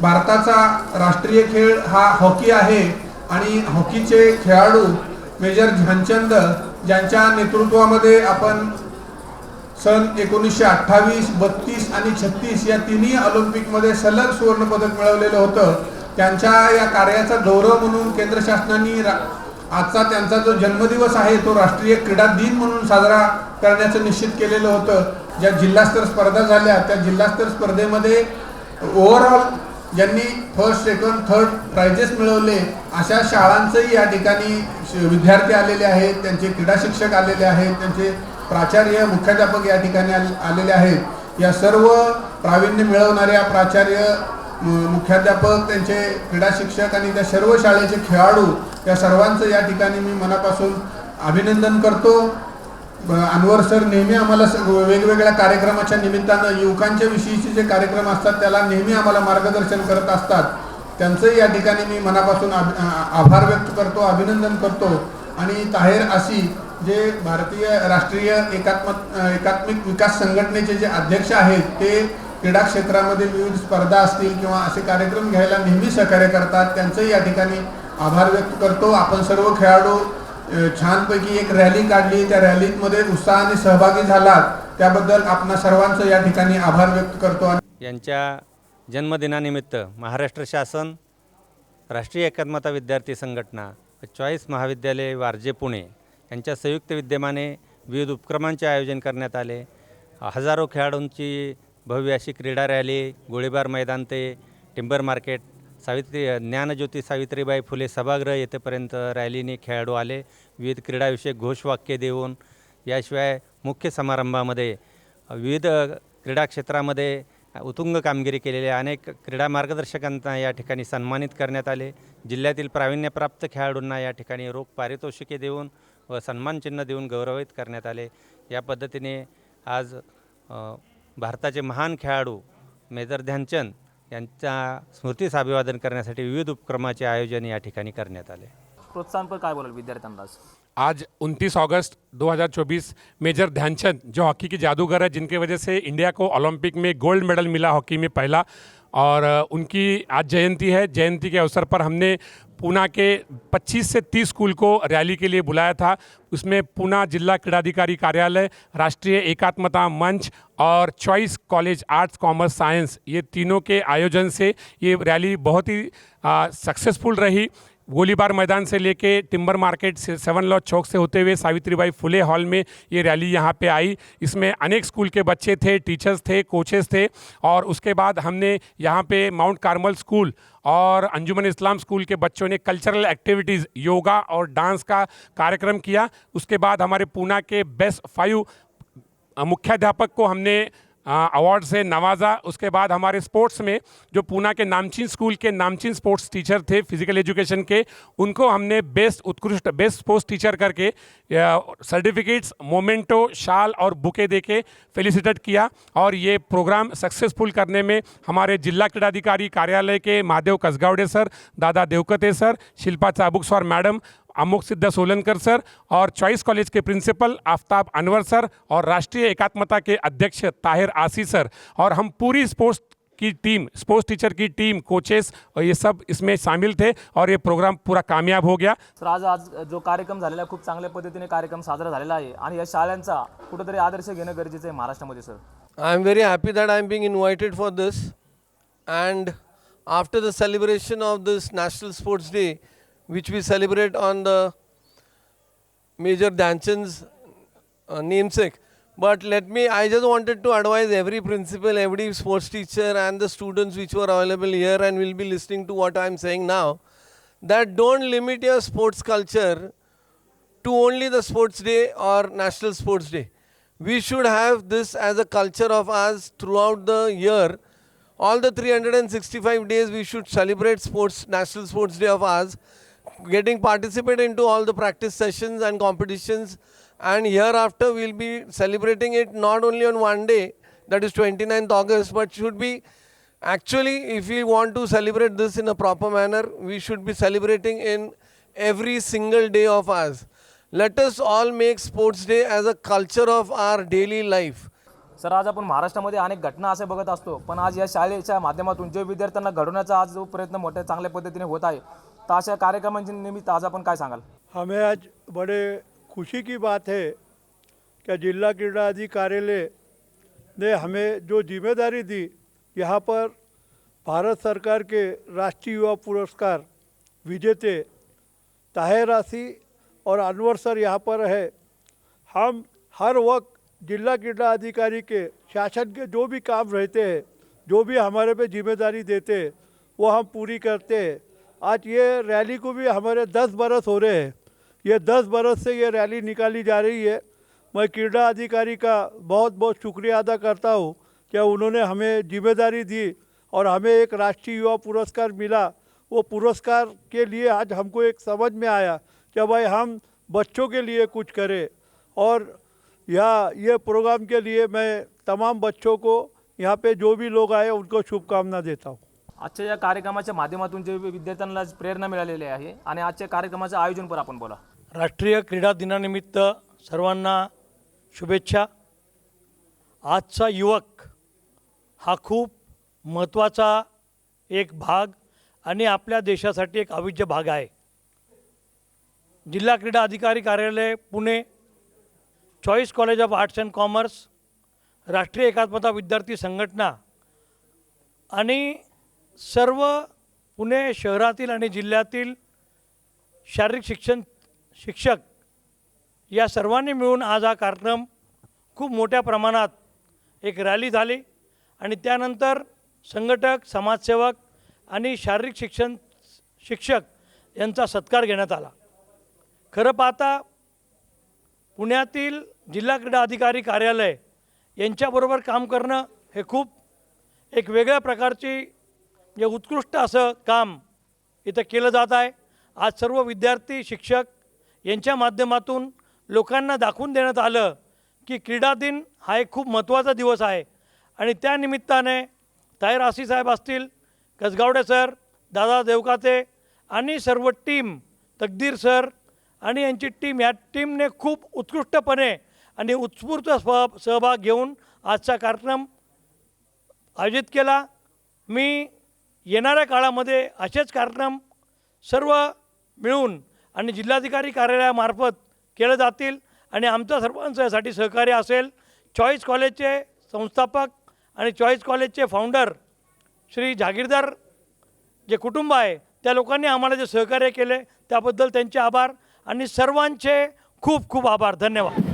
भारताचा राष्ट्रीय खेळ हा हॉकी आहे आणि हॉकीचे खेळाडू मेजर ध्यानचंद ज्यांच्या नेतृत्वामध्ये आपण सन एकोणीसशे अठ्ठावीस बत्तीस आणि छत्तीस या तिन्ही ऑलिम्पिकमध्ये सलग सुवर्णपदक मिळवलेलं होतं. त्यांच्या या कार्याचा गौरव म्हणून केंद्र शासनाने रा आजचा त्यांचा जो जन्मदिवस आहे तो राष्ट्रीय क्रीडा दिन म्हणून साजरा करण्याचं निश्चित केलेलं होतं. ज्या जिल्हास्तर स्पर्धा झाल्या त्या जिल्हास्तर स्पर्धेमध्ये ओव्हरऑल ज्यांनी फर्स्ट सेकंड थर्ड प्राइजेस मिळवले अशा शाळांचंही या ठिकाणी श- विद्यार्थी आलेले आहेत त्यांचे क्रीडा शिक्षक आलेले आहेत त्यांचे प्राचार्य मुख्याध्यापक या ठिकाणी आलेले आहेत. या सर्व प्रावीण्य मिळवणाऱ्या प्राचार्य मुख्याध्यापक त्यांचे क्रीडा शिक्षक आणि त्या सर्व शाळेचे खेळाडू या सर्वांचं या ठिकाणी मी मनापासून अभिनंदन करतो. अनवर सर नेहमी आम्हाला वेगवेगळ्या कार्यक्रमाच्या निमित्तानं युवकांच्या विषयीचे जे कार्यक्रम असतात त्याला नेहमी आम्हाला मार्गदर्शन करत असतात. त्यांचंही या ठिकाणी मी मनापासून आभ- आभार व्यक्त करतो अभिनंदन करतो. आणि ताहेर आसी जे भारतीय राष्ट्रीय एकात्मक एकात्मिक विकास संघटनेचे जे अध्यक्ष आहेत ते क्रीडा क्षेत्रामध्ये विविध स्पर्धा असतील किंवा असे कार्यक्रम घ्यायला नेहमी सहकार्य करतात त्यांचंही या ठिकाणी आभार व्यक्त करतो. आपण सर्व खेळाडू छानपैकी एक रॅली काढली. त्या रॅलीमध्ये उत्साहाने सहभागी झालात. त्याबद्दल आपणा सर्वांचं या ठिकाणी आभार व्यक्त करतो यांच्या जन्मदिनानिमित्त महाराष्ट्र शासन राष्ट्रीय एकात्मता विद्यार्थी संघटना चॉईस महाविद्यालय वारजे पुणे यांच्या संयुक्त विद्यमाने विविध उपक्रमांचे आयोजन करण्यात आले. हजारो खेळाडूंची भव्य अशी क्रीडा रॅली गोळीबार मैदान ते टिंबर मार्केट सावित्री ज्ञानज्योती सावित्रीबाई फुले सभागृह येथेपर्यंत रॅलीने खेळाडू आले. विविध क्रीडाविषयक घोषवाक्य देऊन याशिवाय मुख्य समारंभामध्ये विविध क्रीडा क्षेत्रामध्ये उत्तुंग कामगिरी केलेल्या अनेक क्रीडा मार्गदर्शकांना या ठिकाणी सन्मानित करण्यात आले. जिल्ह्यातील प्रावीण्यप्राप्त खेळाडूंना या ठिकाणी रोख पारितोषिके देऊन व सन्मानचिन्ह देऊन गौरवित करण्यात आले. या पद्धतीने आज भारताचे महान खेळाडू मेजर ध्यानचंद यांच्या स्मृतीस अभिवादन करण्यासाठी विविध उपक्रमाचे आयोजन या ठिकाणी करण्यात आले. प्रोत्साहनपर काय बोलाल विद्यार्थ्यांना आज? आज 29 अगस्त 2024 मेजर ध्यानचंद जो हॉकी के जादूगर है जिनके वजह से इंडिया को ओलंपिक में गोल्ड मेडल मिला हॉकी में पहला। और उनकी आज जयंती है। जयंती के अवसर पर हमने पूना के 25 से 30 स्कूल को रैली के लिए बुलाया था। उसमें पूना जिला क्रीडाधिकारी कार्यालय, राष्ट्रीय एकात्मता मंच और choice college arts, commerce, science, ये तीनों के आयोजन से ये रैली बहुत ही सक्सेसफुल रही। गोलीबार मैदान से लेके टिम्बर मार्केट से सेवन लॉ चौक से होते हुए सावित्रीबाई फुले हॉल में ये रैली यहाँ पे आई। इसमें अनेक स्कूल के बच्चे थे, टीचर्स थे, कोचेस थे और उसके बाद हमने यहाँ पे माउंट कार्मल स्कूल और अंजुमन इस्लाम स्कूल के बच्चों ने कल्चरल एक्टिविटीज़, योगा और डांस का कार्यक्रम किया। उसके बाद हमारे पूना के बेस्ट फाइव मुख्याध्यापक को हमने अवार्ड से नवाजा। उसके बाद हमारे स्पोर्ट्स में, जो पूना के नामचीन स्कूल के नामचीन स्पोर्ट्स टीचर थे फ़िज़िकल एजुकेशन के, उनको हमने बेस्ट उत्कृष्ट बेस्ट स्पोर्ट्स टीचर करके सर्टिफिकेट्स मोमेंटो शाल और बुके दे के फेलिसिटेट किया। और ये प्रोग्राम सक्सेसफुल करने में हमारे जिला क्रीडाधिकारी कार्यालय के महादेव कसगावड़े सर, दादा देवकते सर, शिल्पा चाबुक सर, मैडम अमुक सिद्ध सोलनकर सर और चॉइस कॉलेज के प्रिंसिपल आफ्ताब अनवर सर और राष्ट्रीय एकात्मता के अध्यक्ष ताहिर आसी सर। और हम पूरी स्पोर्ट्स की टीम स्पोर्ट्स टीचर की टीम कोचेस और ये सब इसमें शामिल थे और ये प्रोग्राम पूरा कामयाब हो गया। सर आज आज जो कार्यक्रम झालेला आहे खूप चांगल्या पद्धतीने कार्यक्रम साजरा झालेला आहे आणि या शाळांचा कुठेतरी आदर्श घेणं गरजेचं आहे महाराष्ट्रामध्ये sir. I'm very happy that I'm being invited for this. And after the celebration of this National Sports Day, which we celebrate on the Major Dhanchand's uh, namesake, but let me, I just wanted to advise every principal, every sports teacher, and the students which were available here and will be listening to what I'm saying now, that don't limit your sports culture to only the sports day or national sports day. We should have this as a culture of ours throughout the year. All the 365 days we should celebrate sports national sports day of ours, getting participate into all the practice sessions and competitions. And hereafter we'll be celebrating it not only on one day, that is 29th August, but should be actually if we want to celebrate this in a proper manner, we should be celebrating in every single day of ours. Let us all make Sports Day as a culture of our daily life. Sir आज आपण महाराष्ट्रामध्ये अनेक घटना असे बघत असतो पण आज या शाळेच्या माध्यमातून जे विद्यार्थ्यांना घडवण्याचा आज जो प्रयत्न मोठ्या चांगल्या पद्धतीने होत आहे तर अशा कार्यक्रमांच्या निमित्त आज आपण काय सांगाल? हमें आज बड़े खुशी की बात है कि जिला क्रीड़ा अधिकार्यालय ने हमें जो जिम्मेदारी दी यहाँ पर भारत सरकार के राष्ट्रीय युवा पुरस्कार विजेते ताहिर राशि और अनवर सर यहाँ पर है। हम हर वक्त जिला क्रीड़ा अधिकारी के, शासन के जो भी काम रहते हैं, जो भी हमारे पे ज़िम्मेदारी देते हैं, वो हम पूरी करते हैं। आज ये रैली को भी हमारे दस बरस हो रहे हैं। ये दस बरस से ये रैली निकाली जा रही है। मैं क्रीड़ा अधिकारी का बहुत बहुत शुक्रिया अदा करता हूँ कि उन्होंने हमें ज़िम्मेदारी दी और हमें एक राष्ट्रीय युवा पुरस्कार मिला। वो पुरस्कार के लिए आज हमको एक समझ में आया कि भाई हम बच्चों के लिए कुछ करें और यह ये प्रोग्राम के लिए मैं तमाम बच्चों को यहाँ पे जो भी लोग आए उनको शुभकामना देता हूँ। आजच्या या कार्यक्रमाच्या माध्यमातून जे विद्यार्थ्यांना प्रेरणा मिळालेली आहे आणि आजच्या कार्यक्रमाचं आयोजन पण आपण बोला. राष्ट्रीय क्रीडा दिनानिमित्त सर्वांना शुभेच्छा. आजचा युवक हा खूप महत्त्वाचा एक भाग आणि आपल्या देशासाठी एक अविज्य भाग आहे. जिल्हा क्रीडा अधिकारी कार्यालय Pune choice college of arts and commerce राष्ट्रीय एकात्मता विद्यार्थी संघटना आणि सर्व पुणे शहरातील आणि जिल्ह्यातील शारीरिक शिक्षण शिक्षक या सर्वांनी मिळून आज हा कार्यक्रम खूप मोठ्या प्रमाणात एक रॅली झाली आणि त्यानंतर संघटक समाजसेवक आणि शारीरिक शिक्षण शिक्षक यांचा सत्कार घेण्यात आला. खरं पाहता पुण्यातील जिल्हा क्रीडा अधिकारी कार्यालय यांच्याबरोबर काम करणं हे खूप एक वेगळ्या प्रकारची जे उत्कृष्ट असं काम इथं केलं जात आहे. आज सर्व विद्यार्थी शिक्षक यांच्या माध्यमातून लोकांना दाखवून देण्यात आलं की क्रीडा दिन हा एक खूप महत्त्वाचा दिवस आहे. आणि त्या निमित्ताने तायर आसी साहेब असतील कसगावडे सर दादा देवकाते आणि सर्व टीम तकदीर सर आणि यांची टीम ह्या टीमने खूप उत्कृष्टपणे आणि उत्स्फूर्त स्व सहभाग घेऊन आजचा कार्यक्रम आयोजित केला. मी येणाऱ्या काळामध्ये असेच कार्यक्रम सर्व मिळून आणि जिल्हाधिकारी कार्यालयामार्फत केले जातील आणि आमच्या सर्वांचं सहकार्य असेल. चॉईस कॉलेजचे संस्थापक आणि चॉईस कॉलेजचे फाउंडर श्री जागीरदार जे कुटुंब आहे त्या लोकांनी आम्हाला जे सहकार्य केले त्याबद्दल त्यांचे आभार. आणि सर्वांचे खूप खूप आभार. धन्यवाद.